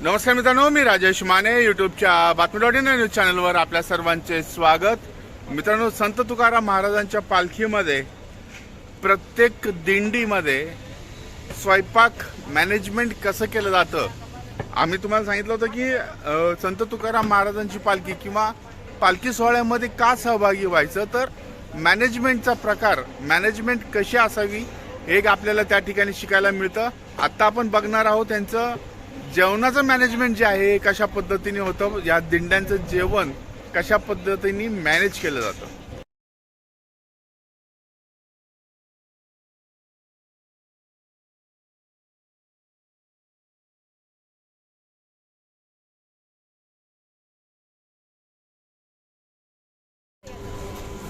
नमस्कार मित्रांनो मी राजेश माने युट्यूबच्या बातमी डॉट इन न्यूज चॅनलवर आपल्या सर्वांचे स्वागत. मित्रांनो संत तुकाराम महाराजांच्या पालखीमध्ये प्रत्येक दिंडीमध्ये स्वयंपाक मॅनेजमेंट कसं केलं जातं? आम्ही तुम्हाला सांगितलं होतं की संत तुकाराम महाराजांची पालखी किंवा पालखी सोहळ्यामध्ये का सहभागी व्हायचं? तर मॅनेजमेंटचा प्रकार मॅनेजमेंट कशी असावी हे एक आपल्याला त्या ठिकाणी शिकायला मिळतं. आत्ता आपण बघणार आहोत त्यांचं जेवणाचं मॅनेजमेंट जे आहे कशा पद्धतीने होतं या दिंड्यांचं जेवण कशा पद्धतीने मॅनेज केलं जातं?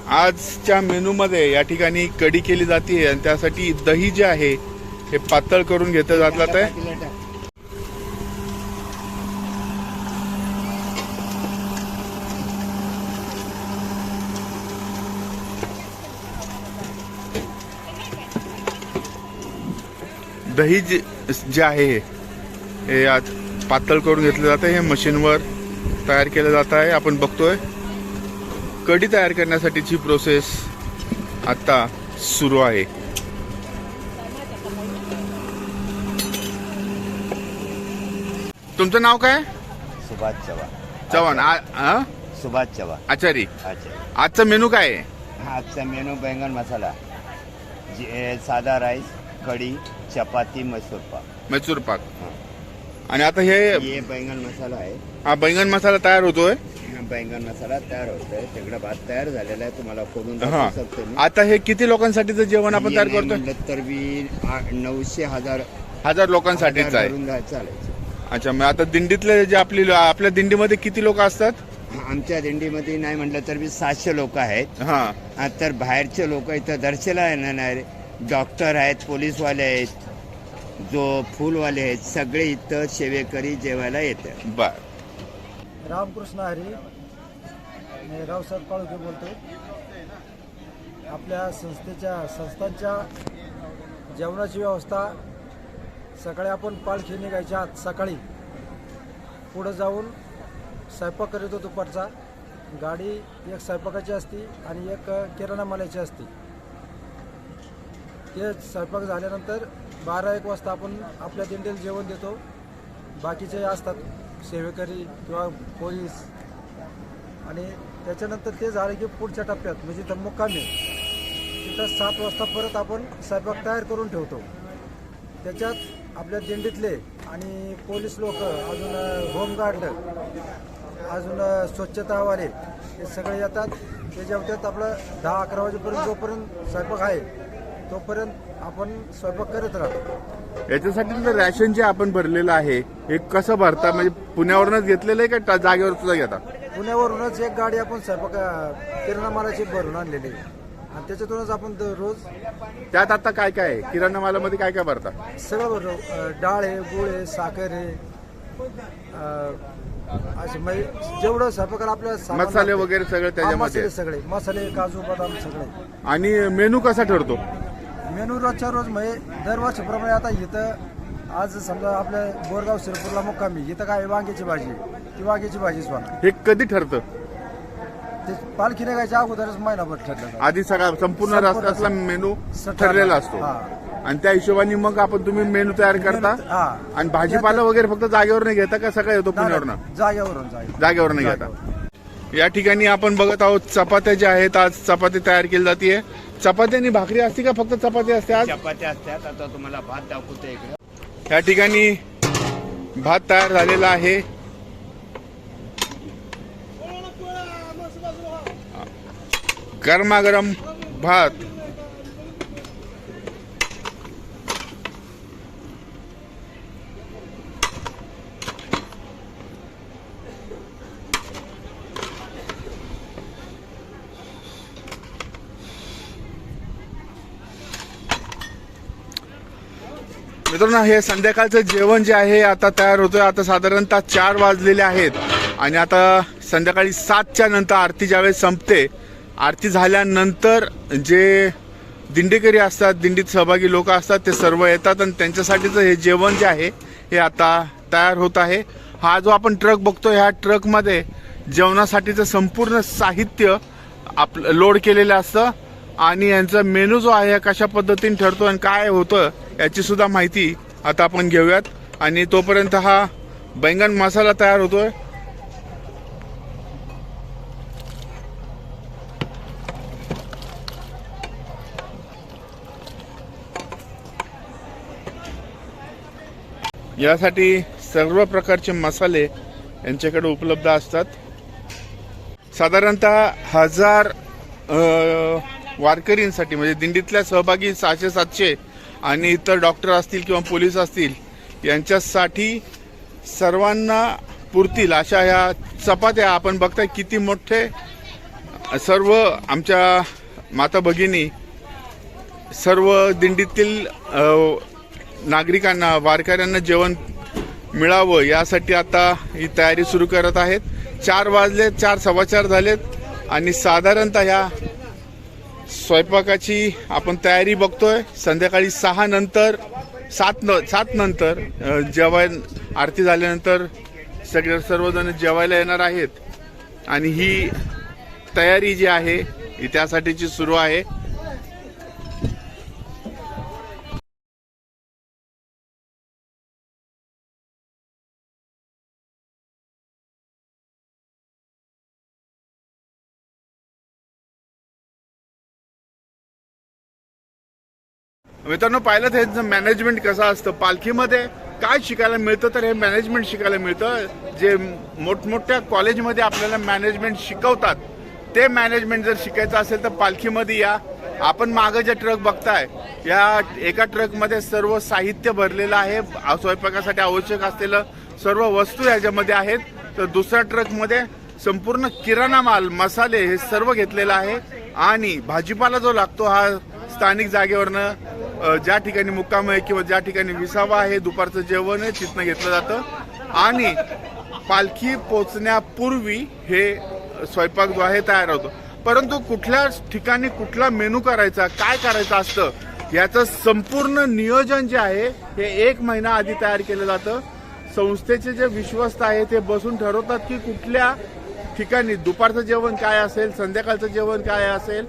आजच्या मेनूमध्ये या ठिकाणी कढी केली जाते आणि त्यासाठी दही जे आहे हे पातळ करून घेतलं जात आहे. दही जे जे आहे हे आज पातळ करून घेतलं जातं हे मशीनवर तयार केलं जात आहे. आपण बघतोय कढी तयार करण्यासाठीची प्रोसेस आता सुरू आहे. तुमचं नाव काय? सुभाष चव्हाण. चव्हाण. आ- आ? सुभाष चव्हाण. आचारी. अच्छा आजचा मेनू काय आहे? आजचा मेनू बैंगन मसाला. जे साधा राईस कढी चपाती मसूर पाक. मैसूर पाक. आणि आता हे बैंगन मसाला आहे. हा बैंगन मसाला तयार होतोय? बैंगन मसाला तयार होतोय. सगळं भात तयार झालेला आहे. तुम्हाला खोलून हा. दाखवू शकतो मी. आता हे किती लोकांसाठीचं जेवण आपण तयार नाही करतोय? म्हणलं तर मी आ- नऊशे हजार हजार लोकांसाठीच हजार आहे. धरून जा- चालायचं. अच्छा मग आता दिंडीतले जे आपली आपल्या दिंडीमध्ये किती लोक असतात? आमच्या दिंडीमध्ये नाही म्हटलं तर मी सातशे लोक आहेत. हा. आ, तर बाहेरचे लोक इथं दर्शला येणार डॉक्टर आहेत पोलीसवाले आहेत जो फुलवाले आहेत सगळे इथं सेवेकरी जेवायला येतात. बर. रामकृष्ण हरी मी रावसाहेब काळुके बोलतो आपल्या संस्थेच्या संस्थांच्या जेवणाची व्यवस्था सकाळी आपण पालखी निघायच्या आत सकाळी पुढं जाऊन स्वयंपाक करीत होतो दुपारचा. गाडी एक स्वयंपाकाची असती आणि एक किराणा मालाची असती. ते स्वयंपाक झाल्यानंतर बारा एक वाजता आपण आपल्या दिंडीला जेवण देतो. बाकीचे असतात सेवेकरी किंवा पोलीस. आणि त्याच्यानंतर ते झालं की पुढच्या टप्प्यात म्हणजे तर मुक्कामी तिथं सात वाजता परत आपण स्वयंपाक तयार करून ठेवतो. त्याच्यात आपल्या दिंडीतले आणि पोलीस लोक अजून होमगार्ड अजून स्वच्छतावाले हे सगळे येतात. ते जेवतात आपलं दहा अकरा वाजेपर्यंत जोपर्यंत स्वयंपाक आहे तोपर्यंत आपण स्वयंपाक करत राहतो. याच्यासाठी तर रॅशन जे आपण भरलेलं आहे हे कसं भरता? म्हणजे पुण्यावरूनच घेतलेलं आहे का टा- जागेवर सुद्धा घेता? पुण्यावरूनच एक गाडी आपण स्वयंपाक किराणा मालाची भरून आणलेली आहे. आणि त्याच्यातूनच आपण द- रोज त्यात आता काय काय आहे? किराणा मालामध्ये काय काय भरता? सगळं भरतो. अं, डाळ आहे गुळ आहे साखर आहे. अं, असे म्हणजे जेवढं स्वयंपाकाला आपल्या सामान मसाले लागते. वगैरे सगळे हा, त्याच्यामध्ये मसाले सगळे. मसाले काजू बदाम सगळे. आणि मेनू कसा ठरतो? मेनू रोजच्या रोज म्हणजे दरवर्षीप्रमाणे आता इथं आज समजा आपल्या बोरगाव शिरपूरला मुक्कामी इथं काय? वांग्याची भाजी ती वांग्याची भाजीच होणार हे कधी ठरतं? ते पालखी निघायच्या अगोदरच महिनाभर ठरलं आधी सगळा संपूर्ण रस्त्यातला मेनू. ठरलेला असतो. हा. आणि त्या हिशोबाने मग आपण तुम्ही मेनू तयार करता? हा. आणि भाजीपाला वगैरे फक्त जागेवर नाही घेता का सगळं येतो पुण्यावरनं? जागेवरून जागे जागेवर नाही घेता. या ठिकाणी आपण बघत आहोत चपात्या ज्या आहेत आज चपाती तयार केली जाते चपाती आणि भाकरी असते का? फक्त चपाती असते आज? चपात्या असतात. आता तुम्हाला भात दाखवतो इकडे. या ठिकाणी भात तयार झालेला आहे. गरमागरम भात. मित्रांनो हे संध्याकाळचं जेवण जे आहे आता तयार होतोय. आता साधारणतः चार वाजलेले आहेत. आणि आता संध्याकाळी सातच्या नंतर आरती ज्यावेळेस संपते आरती झाल्यानंतर जे दिंडीकरी असतात दिंडीत सहभागी लोक असतात ते सर्व येतात आणि त्यांच्यासाठीचं हे जेवण जे आहे हे आता तयार होत आहे. हा जो आपण ट्रक बघतो ह्या ट्रकमध्ये जेवणासाठीचं संपूर्ण साहित्य आपलं लोड केलेलं असतं. आणि यांचा मेनू जो आहे कशा पद्धतीने ठरतो आणि काय होतं याची सुद्धा माहिती आता आपण घेऊयात. आणि तोपर्यंत हा बैंगन मसाला तयार होतोय. यासाठी सर्व प्रकारचे मसाले यांच्याकडे उपलब्ध असतात. साधारणतः हजार वारकरींसाठी म्हणजे दिंडीतल्या सहभागी सहाशे सातशे आणि इतर डॉक्टर असतील किंवा पोलीस असतील यांच्यासाठी सर्वांना पुरतील अशा ह्या चपात्या आपण बघताय किती मोठे. सर्व आमच्या माता भगिनी सर्व दिंडीतील नागरिकांना वारकऱ्यांना जेवण मिळावं यासाठी आता ही तयारी सुरू करत आहेत. चार वाजले चार सव्वाचार झालेत आणि साधारणतः ह्या स्वयंपाकाची आपण तयारी बघतोय. संध्याकाळी सहा नंतर सात न सात नंतर जेवण आरती झाल्यानंतर सगळे सर्वजण जेवायला येणार आहेत. आणि ही तयारी जी आहे ही त्यासाठीची सुरू आहे. मित्रांनो पाहिलं हे मॅनेजमेंट कसं असतं? पालखीमध्ये काय शिकायला मिळतं? तर हे मॅनेजमेंट शिकायला मिळतं. जे मोठमोठ्या कॉलेजमध्ये आपल्याला मॅनेजमेंट शिकवतात ते मॅनेजमेंट जर शिकायचं असेल तर पालखीमध्ये या. आपण मागं जे ट्रक बघताय या एका ट्रकमध्ये सर्व साहित्य भरलेलं आहे. स्वयंपाकासाठी आवश्यक असलेलं सर्व वस्तू याच्यामध्ये आहेत. तर दुसऱ्या ट्रकमध्ये संपूर्ण किराणा माल मसाले हे सर्व घेतलेलं आहे. आणि भाजीपाला जो लागतो हा स्थानिक जागेवरनं ज्या ठिकाणी मुक्काम आहे किंवा ज्या ठिकाणी विसावा आहे दुपारचं जेवण आहे तिथनं घेतलं जातं. आणि पालखी पोचण्यापूर्वी हे स्वयंपाक जो आहे तयार होतो. परंतु कुठल्या ठिकाणी कुठला मेनू करायचा काय करायचं असतं याचं संपूर्ण नियोजन जे आहे हे एक महिना आधी तयार केलं जातं. संस्थेचे जे विश्वस्त आहे ते बसून ठरवतात की कुठल्या ठिकाणी दुपारचं जेवण काय असेल संध्याकाळचं जेवण काय असेल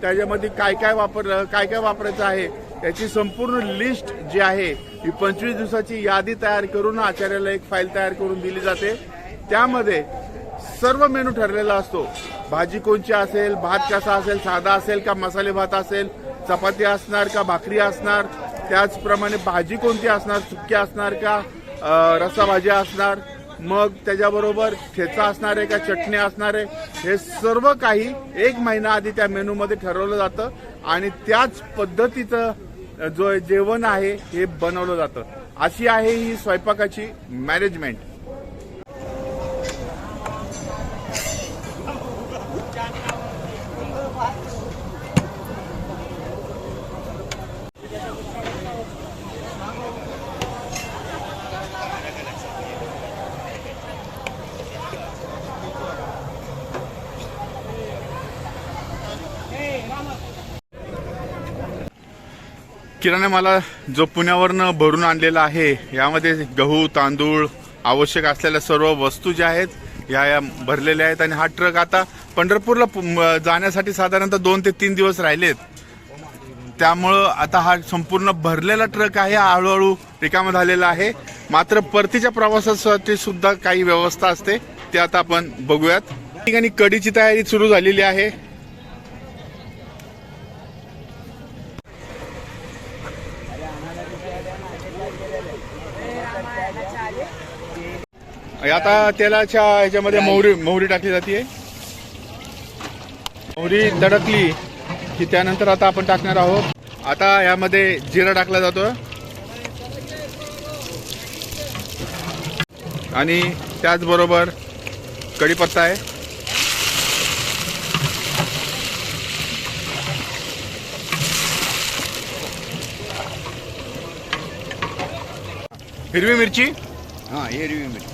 त्याच्यामध्ये काय काय वापर काय काय वापरायचं आहे याची संपूर्ण लिस्ट जी आहे ही पंचवीस दिवसाची यादी तयार करून आचार्याला एक फाईल तयार करून दिली जाते. त्यामध्ये सर्व मेनू ठरलेला असतो. भाजी कोणची असेल भात कसा असेल साधा असेल का मसाले भात असेल चपाती असणार का भाकरी असणार त्याचप्रमाणे भाजी कोणती असणार सुक्की असणार का रस्सा भाजी असणार मग त्याच्याबरोबर ठेचा असणार आहे का चटणी असणार आहे हे सर्व काही एक महिना आधी त्या मेनूमध्ये ठरवलं जातं. आणि त्याच पद्धतीचं जो जेवण आहे हे बनवलं जातं. अशी आहे ही स्वयंपाकाची मॅनेजमेंट. किराणा मला जो पुण्यावरनं भरून आणलेला आहे यामध्ये गहू तांदूळ आवश्यक असलेल्या सर्व वस्तू ज्या आहेत या या भरलेल्या आहेत आणि हा ट्रक आता पंढरपूरला जाण्यासाठी साधारणतः दोन ते तीन दिवस राहिलेत. त्यामुळं आता हा संपूर्ण भरलेला ट्रक आहे हा हळूहळू रिकामा झालेला आहे. मात्र परतीच्या प्रवासासाठी सुद्धा काही व्यवस्था असते ते आता आपण बघूयात. ठिकाणी कडीची तयारी सुरू झालेली आहे. आता तेलाच्या ह्याच्यामध्ये मोहरी मोहरी टाकली जाते मोहरी दडकली की त्यानंतर आता आपण टाकणार आहोत. आता यामध्ये जिरा टाकला जातो. आणि त्याचबरोबर कढीपत्ता आहे. हिरवी मिरची? हां एरवी मिरची.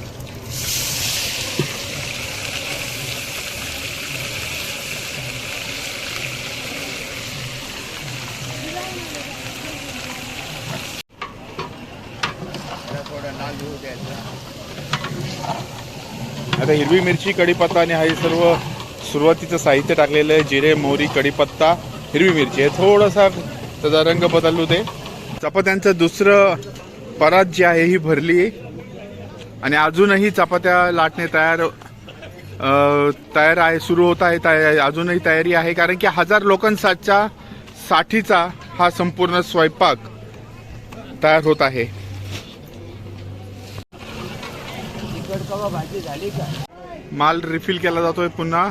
लाल होऊ आता हिरवी मिरची कढीपत्ता आणि हा सर्व सुरुवातीचं साहित्य टाकलेलं आहे जिरे मोहरी कढीपत्ता हिरवी मिरची. हे थोडासा त्याचा रंग बदलू दे. चपात्यांचं दुसरं परात जी आहे ही भरली. आणि अजूनही चपात्या लाटणे तयार तयार आहे सुरू होत आहे तया- अजूनही तयारी आहे कारण की हजार लोकांसाठीचा साठीचा हा संपूर्ण स्वयंपाक तयार होत आहे. बाबा भाजी झाली का? माल रिफिल केला जातोय पुन्हा.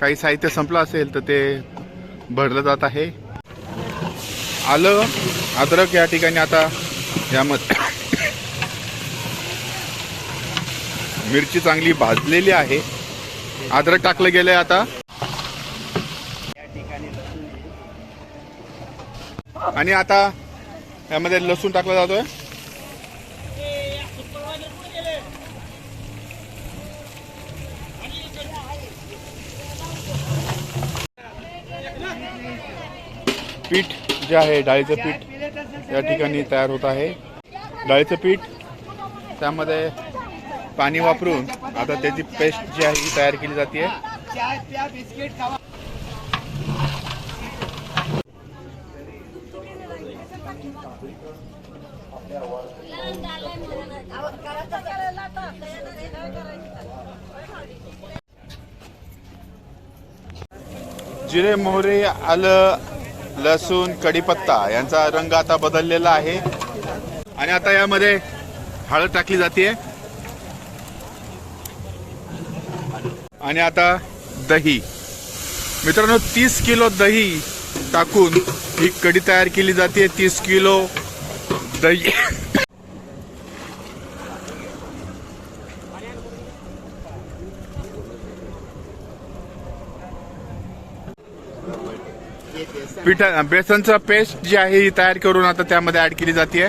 काही साहित्य संपलं असेल तर ते भरलं जात आहे. आलं अद्रक या ठिकाणी आता यामध्ये मिरची चांगली भाजलेली आहे. अद्रक टाकलं गेलंय आता. या ठिकाणी आणि आता यामध्ये लसूण टाकला जातोय. पीठ जे आहे डाळीचं पीठ या ठिकाणी तयार होत आहे. डाळीचं पीठ त्यामध्ये पाणी वापरून आता त्याची पेस्ट जी आहे ती तयार केली जाते जिरे मोहरे आलं लसूण कढीपत्ता यांचा रंग आता बदललेला आहे. आणि आता यामध्ये हळद टाकली जाते आणि आता दही. मित्रांनो तीस किलो दही टाकून ही कढी तयार केली जाते तीस किलो दही. पिठा बेसनचं पेस्ट जी आहे ही तयार करून आता त्यामध्ये ऍड केली जाते